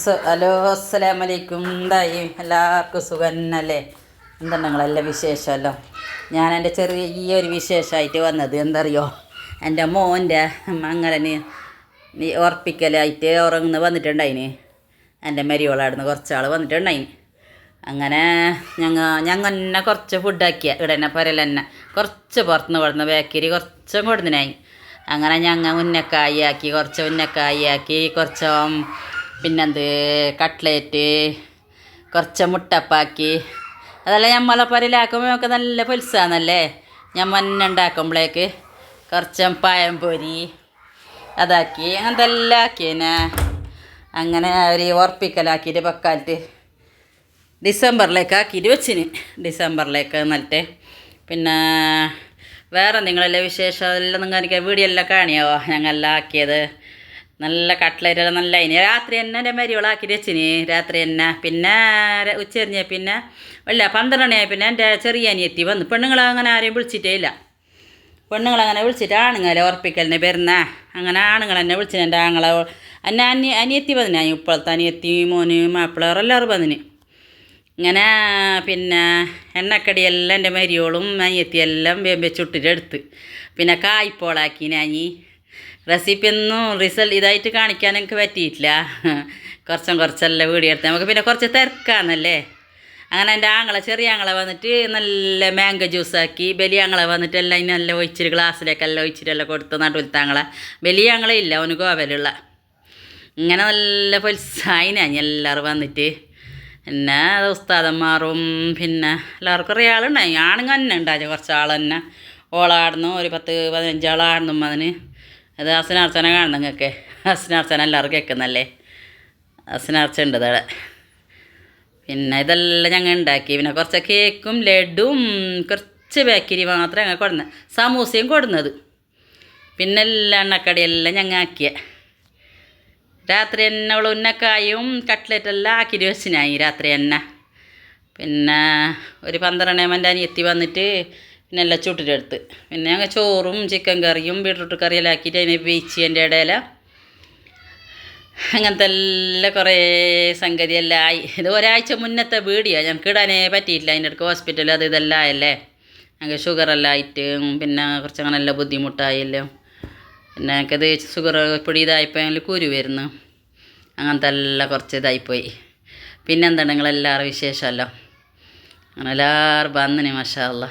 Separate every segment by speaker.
Speaker 1: Hello അസ്സലാമലൈക്കും. എന്തായി? എല്ലാവർക്കും സുഖന്നല്ലേ? എന്താണ് നിങ്ങളെല്ലാം വിശേഷമല്ലോ? ഞാൻ എന്റെ ചെറിയ ഒരു വിശേഷമായിട്ട് വന്നത് എന്തറിയോ? എന്റെ മോന്റെ മംഗലന് നീ ഉറപ്പിക്കലായിട്ട് ഉറങ്ങുന്ന വന്നിട്ടുണ്ടായിന്. എന്റെ മരിയോളായിരുന്നു കുറച്ചാൾ വന്നിട്ടുണ്ടായിന്. അങ്ങനെ ഞങ്ങൾ ഞങ്ങൾ തന്നെ കുറച്ച് ഫുഡാക്കിയ. ഇവിടെ തന്നെ പുരയിൽ തന്നെ കുറച്ച് പുറത്തുനിന്ന് കൊടുന്ന ബേക്കറി കുറച്ചും കൊടുത്തിനായി അങ്ങനെ ഞങ്ങൾ ഉന്നക്കായി ആക്കി കുറച്ച് ഉന്നക്കായി ആക്കി കുറച്ച് പിന്നെന്ത് കട്ട്ലേറ്റ് കുറച്ച് മുട്ടപ്പാക്കി. അതെല്ലാം ഞമ്മളെ പുരയിലാക്കുമ്പോൾ നമുക്ക് നല്ല പുൽസാന്നല്ലേ? ഞമ്മ തന്നെ ഉണ്ടാക്കുമ്പോഴേക്ക് കുറച്ച് പായം പൊരി അതാക്കി. അങ്ങനത്തെ എല്ലാം ആക്കിയനെ. അങ്ങനെ ഒരു ഉറപ്പിക്കലാക്കിയിട്ട് പക്കാലത്ത് ഡിസംബറിലേക്ക് ആക്കിയിട്ട് വെച്ചിന്. ഡിസംബറിലേക്ക് എന്നിട്ട് പിന്നെ വേറെ നിങ്ങളെല്ലാം വിശേഷം? എല്ലാം നിങ്ങൾ എനിക്ക് വീഡിയോ എല്ലാം കാണിയാവോ? ഞങ്ങളെല്ലാം ആക്കിയത്. നല്ല കട്ട്ലറ്റ് നല്ല അതിന് രാത്രി തന്നെ എന്റെ മരിയോളാക്കിയിട്ട് വെച്ചിന്. രാത്രി തന്നെ. പിന്നെ ഉച്ചരിഞ്ഞ പിന്നെ അല്ല പന്ത്രണ്ട് മണിയായി പിന്നെ എന്റെ ചെറിയ അനിയത്തി വന്നു. പെണ്ണുങ്ങളെ അങ്ങനെ ആരെയും വിളിച്ചിട്ടേ ഇല്ല. പെണ്ണുങ്ങളങ്ങനെ വിളിച്ചിട്ട് ആണുങ്ങളെ ഉറപ്പിക്കലിനെ വരുന്ന. അങ്ങനെ ആണുങ്ങൾ എന്നെ വിളിച്ചിന്. എന്റെ ആങ്ങളെ എന്നെ അനി അനിയത്തി വന്നിന്. ഇപ്പോഴത്തെ അനിയത്തി മോന് മാപ്പിളർ എല്ലാവരും വന്നിന്. ഇങ്ങനെ പിന്നെ എണ്ണക്കടിയെല്ലാം എന്റെ മരിയോളും അനിയത്തിയെല്ലാം വേമ്പ ചുട്ടിട്ടെടുത്ത് പിന്നെ കായ്പോളാക്കി ഞാൻ റെസിപ്പി ഒന്നും റിസൾട്ട് ഇതായിട്ട് കാണിക്കാൻ എനിക്ക് പറ്റിയിട്ടില്ല. കുറച്ചും കുറച്ചെല്ലാം വീഡിയോ എടുത്ത്. നമുക്ക് പിന്നെ കുറച്ച് തിരക്കാന്നല്ലേ? അങ്ങനെ എന്റെ ആങ്ങളെ ചെറിയ ആങ്ങളെ വന്നിട്ട് നല്ല മാംഗോ ജ്യൂസാക്കി വലിയ ആങ്ങളെ വന്നിട്ട് എല്ലാം അതിന് നല്ല ഒഴിച്ചിട്ട് ഗ്ലാസ്സിലേക്കെല്ലാം ഒഴിച്ചിട്ടെല്ലാം കൊടുത്ത് നടുവിലത്തെ ആങ്ങളെ. വലിയ ആങ്ങളെ ഇല്ല അവന് ഗോവലുള്ള ഇങ്ങനെ നല്ല പൊലിസായിനാഞ്ഞ് എല്ലാവരും വന്നിട്ട്. പിന്നെ ഉസ്താദന്മാറും പിന്നെ എല്ലാവർക്കും കുറേ ആളുണ്ടായി. ആണുങ്ങൾ കുറച്ച് ആൾ തന്നെ. ഓളാടുന്നു ഒരു പത്ത് പതിനഞ്ചാളാടുന്നു അതിന്. അത് അസനാർച്ചന കാണുന്നു നിങ്ങൾക്ക്. അസനാർച്ചന എല്ലാവർക്കും കേൾക്കുന്നല്ലേ അസനാർച്ച ഉണ്ട് അവിടെ പിന്നെ ഇതെല്ലാം ഞങ്ങൾ ഉണ്ടാക്കി. പിന്നെ കുറച്ച് കേക്കും ലഡുവും കുറച്ച് ബേക്കരി മാത്രം ഞങ്ങൾ കൊടുന്നത് സമൂസയും കൊടുന്നത്. പിന്നെ എല്ലാ എണ്ണക്കടിയെല്ലാം ഞങ്ങൾ ആക്കിയ. രാത്രി തന്നെ അവൾ ഉന്നക്കായും കട്ട്ലറ്റെല്ലാം ആക്കിയിട്ട് വെച്ചിനായി രാത്രി തന്നെ പിന്നെ ഒരു പന്ത്രണ്ട് മണ്ടാനി അനിയത്തി വന്നിട്ട് പിന്നെ എല്ലാം ചുട്ടിട്ടെടുത്ത് പിന്നെ ഞങ്ങൾ ചോറും ചിക്കൻ കറിയും ബീട്രൂട്ട് കറിയെല്ലാം ആക്കിയിട്ട് അതിനെ വേച്ച് എന്റെ ഇടയില അങ്ങനത്തെ എല്ലാം കുറേ സംഗതിയെല്ലാം ആയി. ഇത് ഒരാഴ്ച മുന്നത്തെ വീഡിയോ. ഞങ്ങൾക്ക് ഇടാനേ പറ്റിയില്ല അതിന്റെ അടുക്ക് ഹോസ്പിറ്റൽ അത് ഇതെല്ലാം ആയല്ലേ? ഞങ്ങൾക്ക് ഷുഗറെല്ലാം ആയിട്ട് പിന്നെ കുറച്ച് അങ്ങനെ എല്ലാം ബുദ്ധിമുട്ടായല്ലോ. പിന്നെ ഞങ്ങൾക്കത് ഷുഗർ പൊടി ഇതായപ്പോൾ ഞങ്ങൾ കുരു വരുന്നു. അങ്ങനത്തെ എല്ലാം കുറച്ച് ഇതായിപ്പോയി പിന്നെന്താണ് നിങ്ങളെല്ലാവരും വിശേഷമല്ലോ? അങ്ങനെ എല്ലാവരും വന്നിന് മഷാല്ല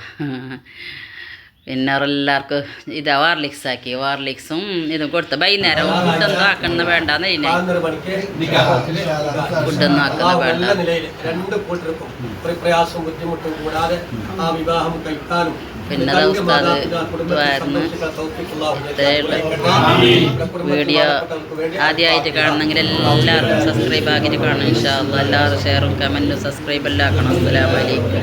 Speaker 1: പിന്നെ എല്ലാവർക്കും ഇതാ വാർലിക്സ് ആക്കി വാർലിക്സും ഇതും കൊടുത്ത് വൈകുന്നേരം ഫുഡൊന്നും ആക്കുന്ന വേണ്ടെന്ന് ഫുഡൊന്നും ആക്കുന്ന വേണ്ട.
Speaker 2: രണ്ട് കൂട്ടർക്കും പ്രയാസവും ബുദ്ധിമുട്ടും കൂടാതെ ആ വിവാഹം കഴിക്കാനും
Speaker 1: പിന്നെ ഉസ്താദ്. വീഡിയോ ആദ്യമായിട്ട് കാണണമെങ്കിൽ എല്ലാവർക്കും സബ്സ്ക്രൈബ് ആക്കിയിട്ട് കാണണം ഇൻഷാ എല്ലാവരും ഷെയറും കമന്റും സബ്സ്ക്രൈബ് എല്ലാം ആക്കണം. അസ്സലാമു അലൈക്കും.